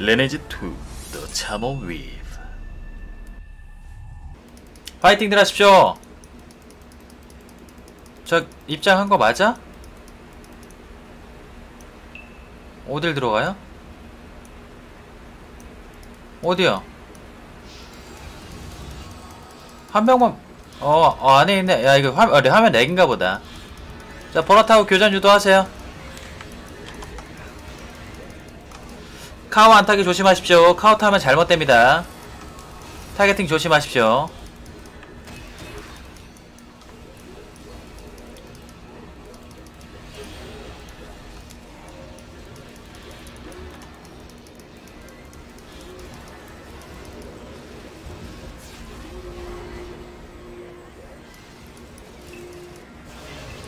레네즈 2 The Chamon Weave 파이팅들 하십시오. 저 입장한 거 맞아? 어딜 들어가요? 어디요? 한 명만 어, 어 안에 있네. 야 이거 화, 어, 화면 렉인가 보다. 자 보라타고 교전 유도하세요. 카우 안 타기 조심하십시오. 카우 타면 잘못됩니다. 타겟팅 조심하십시오.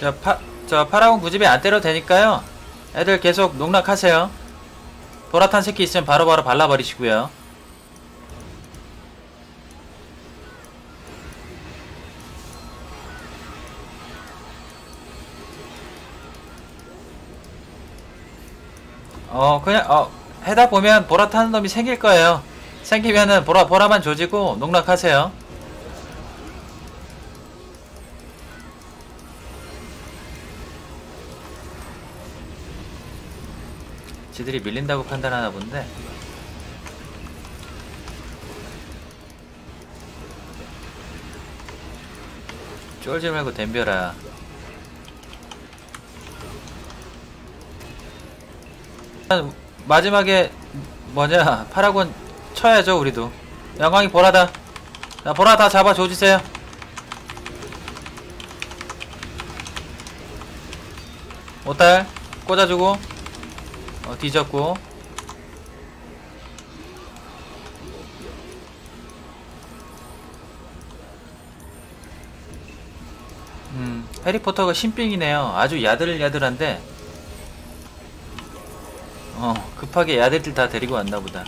저, 파, 저 파라곤 구집에 안 때려도 되니까요. 애들 계속 농락하세요. 보라탄 새끼 있으면 바로 바로 발라버리시고요. 어 그냥 어 해다 보면 보라 타는 놈이 생길 거예요. 생기면은 보라 보라만 조지고 농락하세요. 지들이 밀린다고 판단하나 본데. 쫄지 말고 덤벼라. 마지막에 뭐냐 파라곤 쳐야죠 우리도. 영광이 보라다. 자 보라 다 잡아 조지세요. 오딸 꽂아주고 어, 뒤졌고. 음 해리포터가 신빙이네요. 아주 야들야들한데. 어 급하게 야들들 다 데리고 왔나보다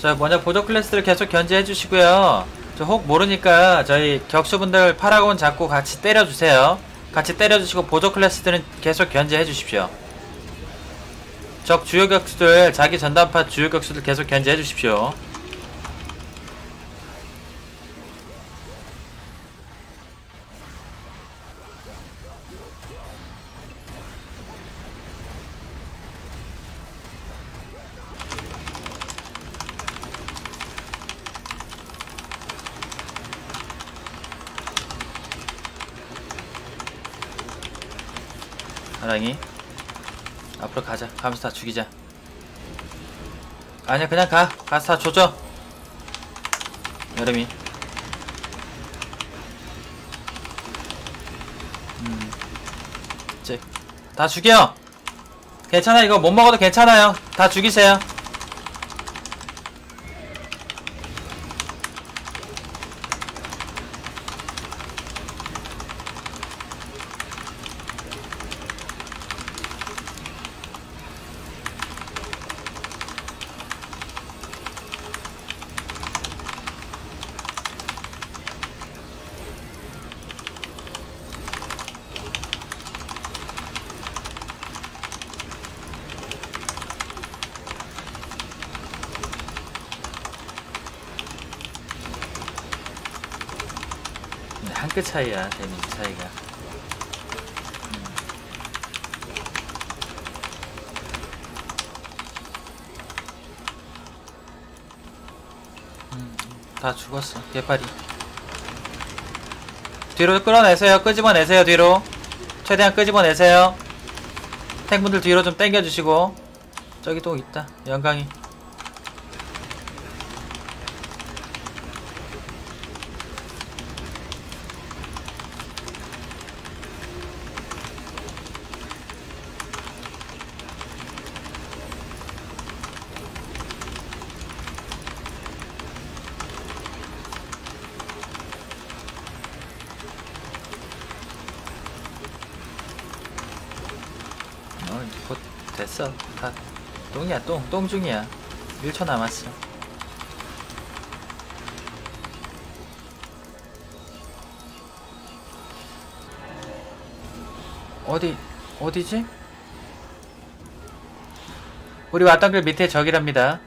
자 먼저 보조 클래스를 계속 견제해 주시고요. 저 혹 모르니까 저희 격수분들 파라곤 잡고 같이 때려주세요. 같이 때려주시고 보조 클래스들은 계속 견제해 주십시오. 적 주요 격수들 자기 전단파 주요 격수들 계속 견제해 주십시오 사랑이 앞으로 가자. 가면서 다 죽이자. 아니야 그냥 가. 가서 다 조져. 여름이. 음. 다 죽여. 괜찮아 이거 못 먹어도 괜찮아요. 다 죽이세요 한 끗 차이야 데미지 차이가. 음, 다 죽었어 개파리. 뒤로 끌어내세요 끄집어내세요 뒤로. 최대한 끄집어내세요. 탱분들 뒤로 좀 당겨주시고. 저기 또 있다 영광이 됐어. 다 똥이야 똥. 똥 중이야. 1초 남았어. 어디 어디지? 우리 왔던 길 밑에 적이랍니다.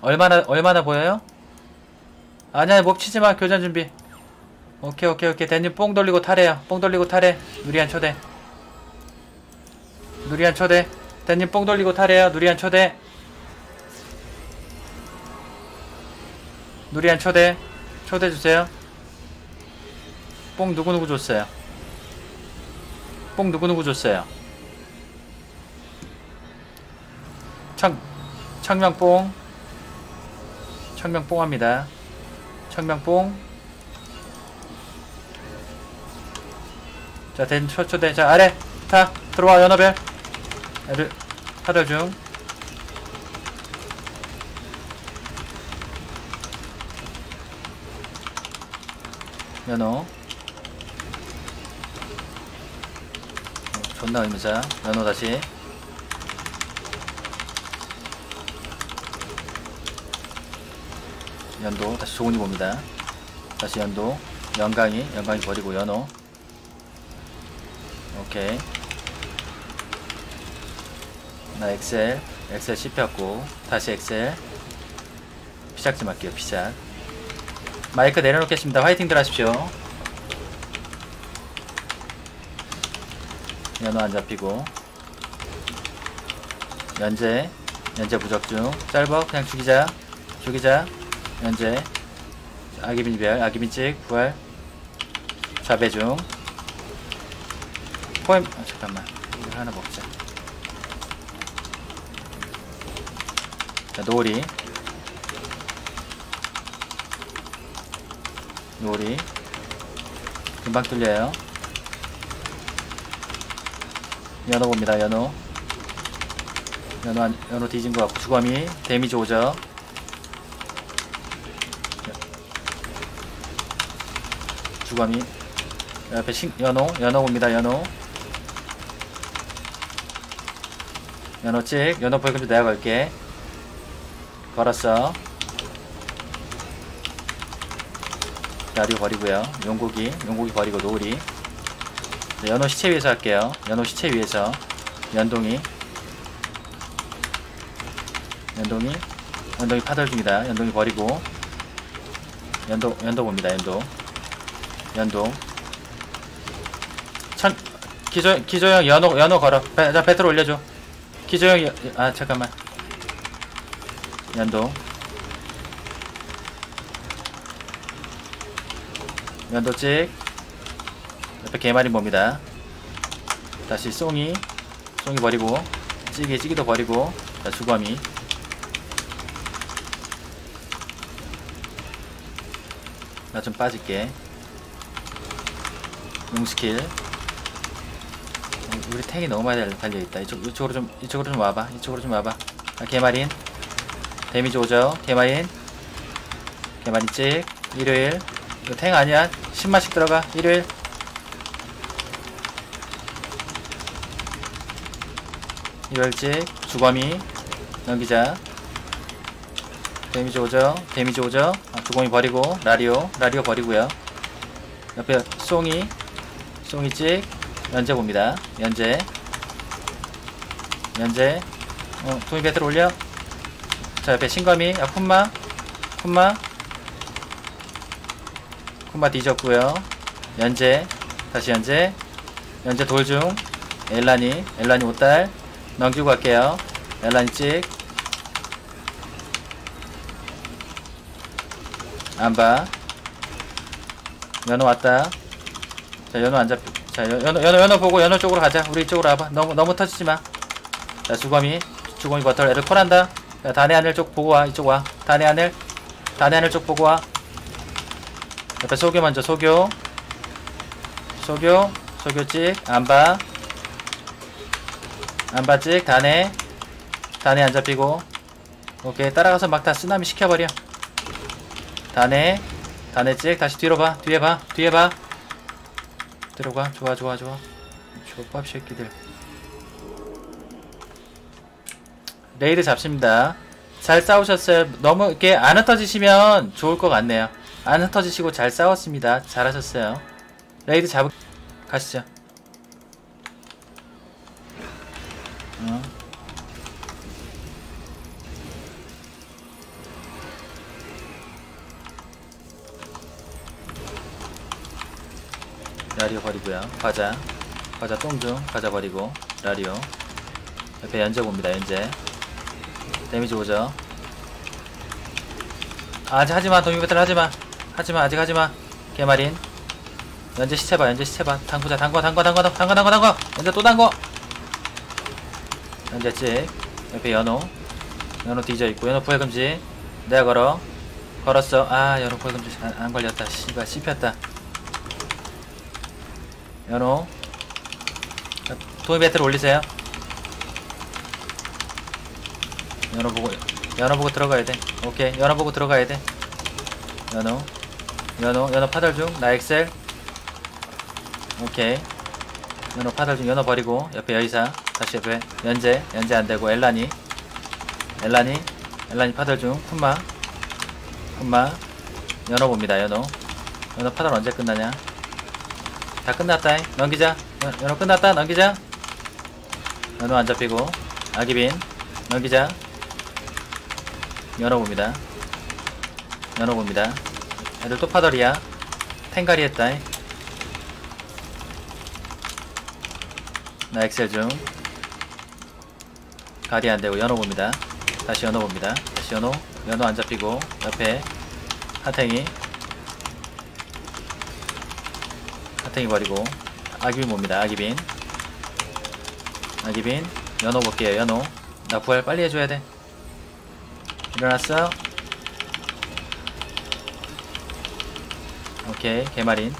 얼마나 얼마나 보여요? 아니야 몹 치지 마 교전 준비. 오케이 오케이 오케이 대님 뽕 돌리고 타래요. 뽕 돌리고 타래. 누리한 초대. 누리한 초대. 대님 뽕 돌리고 타래요. 누리한 초대. 누리한 초대. 초대 주세요. 뽕 누구누구 줬어요? 뽕 누구누구 줬어요? 청, 청명뽕. 청명뽕 합니다. 청명뽕. 자, 된 초, 초대. 자, 아래. 타. 들어와, 연어별. 중. 연어. 어, 존나 의미자. 연어 다시. 연도 다시 좋은이 봅니다. 다시 연도 영광이 영광이 버리고 연호 오케이 나 엑셀 엑셀 씹혔고 다시 엑셀. 피작 좀 할게요 피작. 마이크 내려놓겠습니다. 화이팅들 하십시오. 연호 안 잡히고. 연재 연재 부적 중. 짧어 그냥 죽이자. 죽이자. 현재. 아기빈 별 아기빈 찍 부활. 자배중. 포엠 아, 잠깐만. 이거 하나 먹자 자 노리 노리 금방 뚫려요. 연어 봅니다 연어. 연어 안- 연어 뒤진 것 같고 주검이 데미지 오죠. 주검이. 옆에 신, 연호 연호 봅니다 연호 연호 찍 연호 벌금 내가 걸게 걸었어 나리 버리고요. 용고기 용고기 버리고 노리 네, 연호 시체 위에서 할게요. 연호 시체 위에서. 연동이. 연동이. 연동이 파덜 중이다. 연동이 버리고. 연도 연도 봅니다. 연도 연동. 천 기조 기조형 연호 연호 걸어. 배, 자 배틀 올려줘. 기조형 여- 아 잠깐만 연동 연도 찍. 옆에 개마린 봅니다. 다시 송이. 송이 버리고 찌기 찌기도 버리고 자 주검이 나좀 빠질게. 용스킬. 어, 우리 탱이 너무 많이 달- 달려있다. 이쪽, 이쪽으로 좀 이쪽으로 좀 와봐. 이쪽으로 좀 와봐. 아, 개마린 데미지 오죠? 개마린 개마린 찍. 일요일. 이거 탱 아니야? 10만씩 들어가. 일요일. 일요일 찍. 주검이 넘기자. 데미지 오죠? 데미지 오죠? 아, 주검이 버리고. 라리오. 라리오 버리고요. 옆에 송이. 송이 찍. 연재 봅니다. 연재 연재 어 동이 배틀 올려 자 옆에 신검이 아 쿤마 쿤마 쿤마 뒤졌고요 연재 다시 연재 연재 돌중 엘라니 엘라니 옷달 넘기고 갈게요 엘라니 찍 안봐 연어 왔다. 자, 연어 안 잡. 자, 연- 연어, 연어, 연어 보고 연어 쪽으로 가자. 우리 이쪽으로 와봐. 너무, 너무 터지지 마. 자, 주검이, 주검이 버터. 애들 콜한다. 자, 단의 하늘 쪽 보고 와. 이쪽 와. 단의 하늘. 단의 하늘 쪽 보고 와. 옆에 소교 먼저, 소교. 소교, 소교 찍. 안 봐. 안 봐, 찍. 단의. 단의 안 잡히고. 오케이. 따라가서 막 다 쓰나미 시켜버려. 단의. 단의 찍 다시 뒤로 봐 뒤에 봐 뒤에 봐 들어가 좋아 좋아 좋아 족밥 새끼들 레이드 잡습니다. 잘 싸우셨어요. 너무 이렇게 안 흩어지시면 좋을 것 같네요. 안 흩어지시고 잘 싸웠습니다. 잘하셨어요. 레이드 잡 가시죠. 어. 라리오 버리고요. 과자. 과자 똥중. 과자 버리고. 라리오. 옆에 연재 봅니다. 연재. 데미지 오죠. 아직 하지마. 도미 배틀 하지마. 하지마. 아직 하지마. 개마린. 연재 시체 봐. 연재 시체 봐. 당구자. 당구. 당구. 당구. 당구. 당구. 당구. 당구. 연재 또 당구. 연재 찍. 옆에 연호. 연호 뒤져 있고. 연호 부해금지. 내가 걸어. 걸었어. 아, 연호 부해금지 안, 안 걸렸다. 씨발 씹혔다. 연호. 도미 배틀 올리세요. 연어 보고 연어 보고 들어가야 돼. 오케이 연어 보고 들어가야 돼. 연어 연어 연어 파달 중. 나 엑셀. 오케이. 연어 파달 중. 연어 버리고 옆에 여의사 다시 옆에 연재 연재 안 되고 엘라니 엘라니 엘라니 파달 중. 푼마 푼마 연어 봅니다. 연어 연어 파달 언제 끝나냐? 다 끝났다. 넘기자. 연- 연어 끝났다. 넘기자. 연어 안 잡히고 아기빈 넘기자. 열어봅니다. 열어봅니다. 애들 또 파덜이야. 탱가리 했다. 나 엑셀 중. 가리 안 되고 연어봅니다. 다시 연어봅니다. 다시 연어. 연어 안 잡히고 옆에 하탱이. 하탱이 버리고 아기빈 봅니다. 아기빈. 아기빈. 연어 볼게요. 연어. 나 부활 빨리 해줘야 돼. 일어났어요? 오케이 개마린.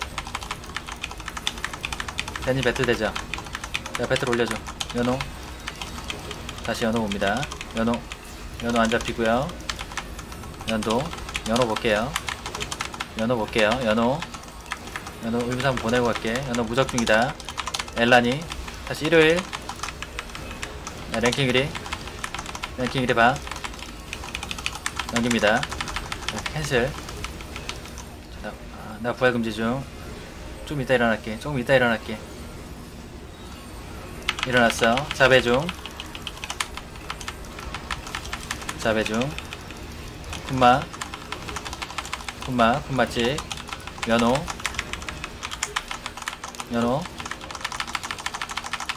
데니 배틀 되죠 자 배틀 올려줘. 연호. 다시 연호 옵니다. 연호. 연호 안 잡히고요. 연도. 연호 볼게요. 연호 볼게요. 연호. 연호 의무상 보내고 갈게. 연호 무적 중이다. 엘라니. 다시 일요일. 야, 랭킹 1위. 랭킹 1위 봐 넘깁니다. 자, 캔슬. 나 부활 금지 중. 좀 이따 일어날게. 조금 이따 일어날게. 일어났어. 자배 중. 자배 중. 쿤마. 쿤마 찍. 연호. 연호.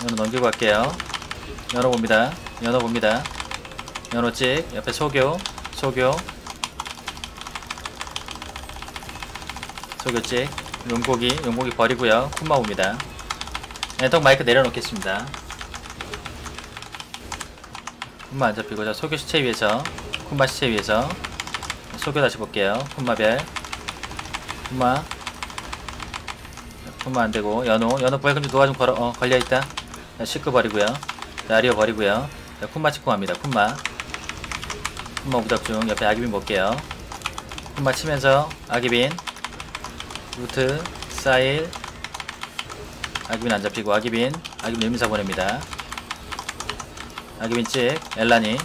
연호 넘기고 갈게요. 연호 봅니다. 연호 봅니다. 연호 찍. 옆에 소교. 소교 소교찍 용고기 용고기 버리고요. 쿤마 옵니다. 엔턱 마이크 내려놓겠습니다. 쿤마 안 잡히고 자 소교 시체 위에서 쿤마 시체 위에서 소교 다시 볼게요. 쿤마별. 쿤마. 쿤마 안되고 연호 연호 부활금 좀 도와 좀 걸어 어 걸려있다? 자 시크 버리고요. 라리오 버리고요. 자 쿤마 찍고 갑니다. 쿤마 쿤마 무적 중. 옆에 아기빈 볼게요. 쿤마 치면서 아기빈. 루트 사일. 아기빈 안 잡히고 아기빈. 아기빈 일민사 보냅니다. 아기빈 찍. 엘라니.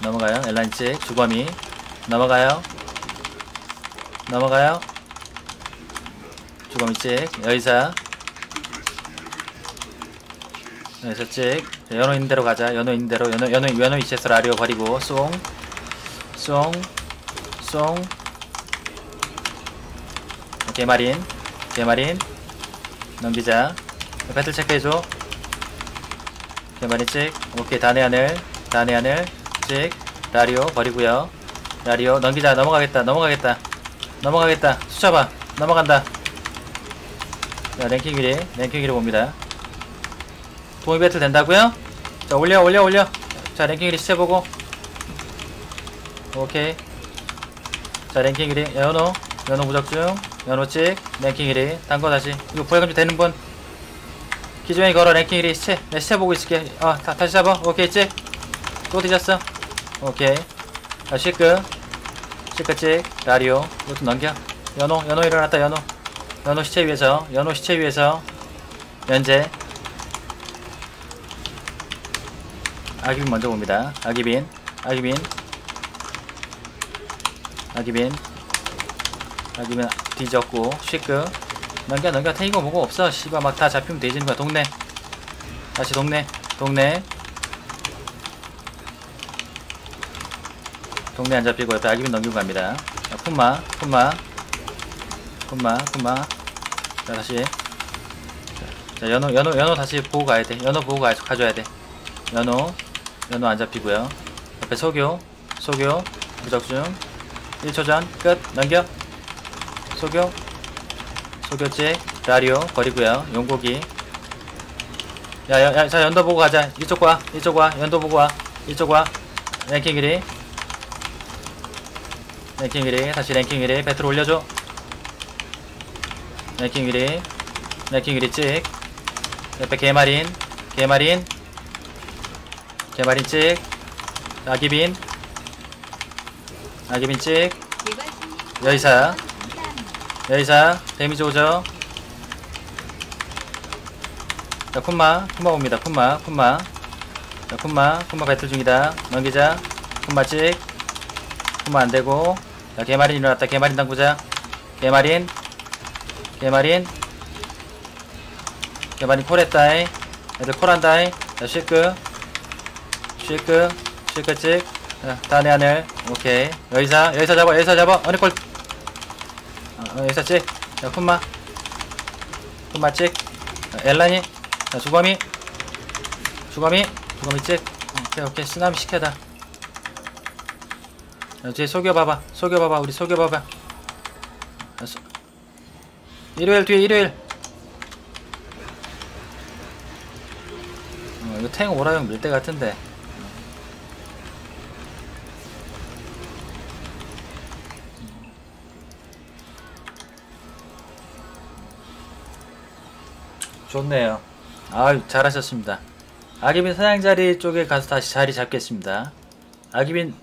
넘어가요. 엘라니 찍. 주거미 넘어가요. 넘어가요. 주거미 찍. 여의사. 여기서 찍. 자, 연어 있는 대로 가자 연어 있는 대로 연어 연어 연어 위치에서 라리오 버리고 쏭 쏭, 송 개마린, 개마린, 넘기자. 배틀 체크해줘. 개마린 찍. 오케이, 단의 하늘, 단의 하늘, 찍. 라리오 버리고요. 라리오 넘기자. 넘어가겠다. 넘어가겠다. 넘어가겠다. 숫자봐. 넘어간다. 자, 랭킹 1위, 랭킹 1위 봅니다. 동의 배틀 된다고요? 자, 올려, 올려, 올려. 자, 랭킹 1위 시체보고. 오케이. 자 랭킹 1위. 연호. 연호 무적중. 연호 찍. 랭킹 1위. 단거 다시. 이거 부활금지 되는 분. 기존에 걸어. 랭킹 1위. 시체 내 시체 보고 있을게. 아 다, 다시 잡아. 오케이 찍또 뒤졌어. 오케이. 자 시크. 시크 찍. 라리오. 이것도 넘겨. 연호 연호 일어났다 연호. 연호 시체 위에서. 연호 시체 위에서. 연재 아기빈 먼저 봅니다. 아기빈, 아기빈, 아기빈, 아기빈 뒤졌고 쉐크 넘겨 넘겨 테이거 뭐고 없어. 씨발 막다 잡히면 되지는 거야. 동네 다시 동네 동네 동네 안 잡히고 옆에 아기빈 넘기고 갑니다. 자, 푼마 푼마 푼마 푼마 자 다시 자 연호 연호 연호 다시 보고 가야 돼. 연호 보고 가, 가져야 돼. 연호 연호 안 잡히고요. 옆에 소교 소교 무적중. 1초 전 끝. 넘겨. 소교 소교찍 라리오 버리고요. 용고기. 야 야 야 자 연도 보고 가자. 이쪽 와 이쪽 와 연도 보고 와. 이쪽 와. 랭킹 1위. 랭킹 1위. 다시 랭킹 1위. 배틀 올려줘. 랭킹 1위. 랭킹 1위 찍. 옆에 개마린 개마린 개마린 찍. 아기빈. 아기빈 찍. 여의사. 여의사. 데미지 오죠? 자 쿤마. 쿤마 옵니다. 쿤마. 쿤마. 자 쿤마. 쿤마 배틀 중이다. 넘기자. 쿤마 찍. 쿤마 안되고. 자 개마린 일어났다. 개마린 당구자. 개마린. 개마린. 개마린 콜했다이 애들 콜한다이 자 쉐크 쉐크 쉐크 찍 자, 다음에 하늘. 오케이. 여기사 여기사 잡아 여기사 잡아. 어느 꼴? 어, 어, 여기사 찍자 쿤마. 쿤마 찍 자, 엘라니. 자 주거미 주거미 주거미 찍 오케이 오케이. 쓰나미 시켜다. 자, 뒤에 속여봐봐. 속여봐봐 우리 속여봐봐. 자, 소- 일요일 뒤에 일요일. 어, 이거 탱 오라형 밀 때 같은데 좋네요. 아유, 잘하셨습니다. 아기빈 사냥 자리 쪽에 가서 다시 자리 잡겠습니다. 아기빈